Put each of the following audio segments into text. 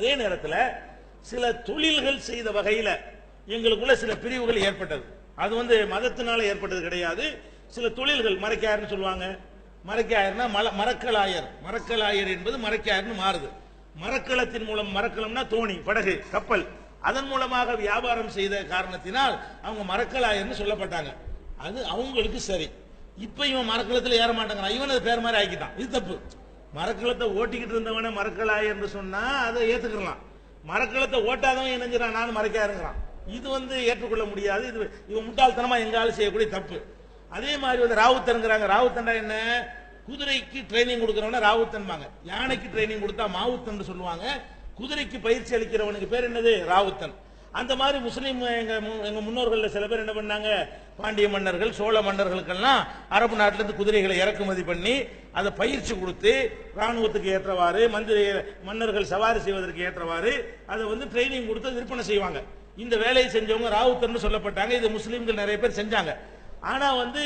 அதே நேரத்தில் சில தொழில்கள் செய்த வகையில் எங்களுக்குள்ள சில பிரிவுகள் ஏற்பட்டது. அது வந்து மதத்தினால ஏற்பட்டது கிடையாது. சில தொழில்கள் மறைக்காயர்னு சொல்லுவாங்க. மறைக்காயர்னா மல மரக்கலாயர் மரக்கலாயர் என்பது மறைக்காயர்னு மாறுது. மரக்கலத்தின் மூலம் மரக்கலம்னா தோணி படகு கப்பல். அதன் மூலமாக வியாபாரம் செய்த காரணத்தினால் அவங்க மரக்கலாயர்னு சொல்லப்பட்டாங்க. அது அவங்களுக்கு சரி. இப்போ இவன் மரக்கலத்தில் ஏற மாட்டேங்கிறான். இவன் அது பேர் மாதிரி ஆக்கிட்டான். இது தப்பு. மரக்கலத்தை ஓட்டிக்கிட்டு இருந்தவன மரக்கலாயர்னு சொன்னா அதை ஏத்துக்கலாம். மரக்கலத்தை ஓட்டாதவன் இணைஞ்சிறான் நானும் மறைக்காருங்கிறான் இது வந்து ஏற்றுக்கொள்ள முடியாது. இது இவன் முட்டாள்தனமா எங்காலும் செய்யக்கூடிய தப்பு. அதே மாதிரி வந்து ராவுத்தன்ங்கிறாங்க ராவுத்தன்டா என்ன? குதிரைக்கு ட்ரைனிங் கொடுக்கறவன ராவுத்தன்பாங்க. யானைக்கு ட்ரைனிங் கொடுத்தா மாவுத்தன் சொல்லுவாங்க. குதிரைக்கு பயிற்சி அளிக்கிறவனுக்கு பேர் என்னது? ராவுத்தன். அந்த மாதிரி முஸ்லீம் எங்க மு- எங்க முன்னோர்கள் சில பேர் என்ன பண்ணாங்க? பாண்டிய மன்னர்கள் சோழ மன்னர்களுக்கெல்லாம் அரபு நாட்டில இருந்து குதிரைகளை இறக்குமதி பண்ணி அதை பயிற்சி கொடுத்து ராணுவத்துக்கு ஏற்றவாறு மந்திரி மன்னர்கள் சவாரி செய்வதற்கு ஏற்றவாறு அதை வந்து ட்ரைனிங் கொடுத்து விற்பனை செய்வாங்க. இந்த வேலையை செஞ்சவங்க ராவுத்தர்னு சொல்லப்பட்டாங்க. இது முஸ்லீம்கள் நிறைய பேர் செஞ்சாங்க. ஆனா வந்து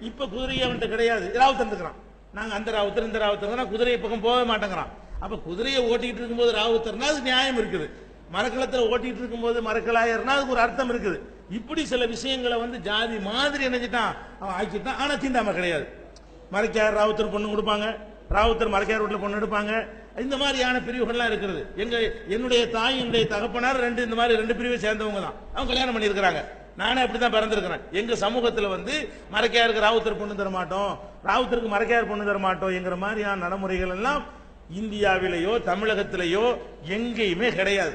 இப்ப குதிரை அவன்கிட்ட கிடையாது. ராவுத்தன் இருக்கிறான் நாங்க அந்த ராவுத்தர் இந்த ராவுத்தர் குதிரையை பக்கம் போகவே மாட்டேங்கிறான். அப்ப குதிரையை ஓட்டிக்கிட்டு இருக்கும்போது ராவுத்தர்னா அது நியாயம் இருக்குது. மரக்கலத்தில் ஓட்டிட்டு இருக்கும்போது மரக்கலாயர்னா அதுக்கு ஒரு அர்த்தம் இருக்குது. இப்படி சில விஷயங்களை வந்து ஜாதி மாதிரி நினைச்சிட்டான். அவன் ஆக்கிட்டான். ஆனால் தீண்டாம கிடையாது. மரக்கார் ராவுத்தர் பொண்ணு கொடுப்பாங்க. ராவுத்தர் மரக்கார் வீட்டில் பொண்ணு எடுப்பாங்க. இந்த மாதிரியான பிரிவுகள்லாம் இருக்கிறது எங்க என்னுடைய தாய் என்னுடைய தகப்பனார் ரெண்டு இந்த மாதிரி ரெண்டு பிரிவை சேர்ந்தவங்க தான். அவங்க கல்யாணம் பண்ணியிருக்கிறாங்க. நானே அப்படிதான் பிறந்திருக்கிறேன். எங்கள் சமூகத்தில் வந்து மரக்கையாருக்கு ராவுத்தர் பொண்ணு தர மாட்டோம் ராவுத்தருக்கு மரக்கையார் பொண்ணு தர மாட்டோம் என்கிற மாதிரியான நடைமுறைகள் எல்லாம் இந்தியாவிலேயோ தமிழகத்திலேயோ எங்கேயுமே கிடையாது.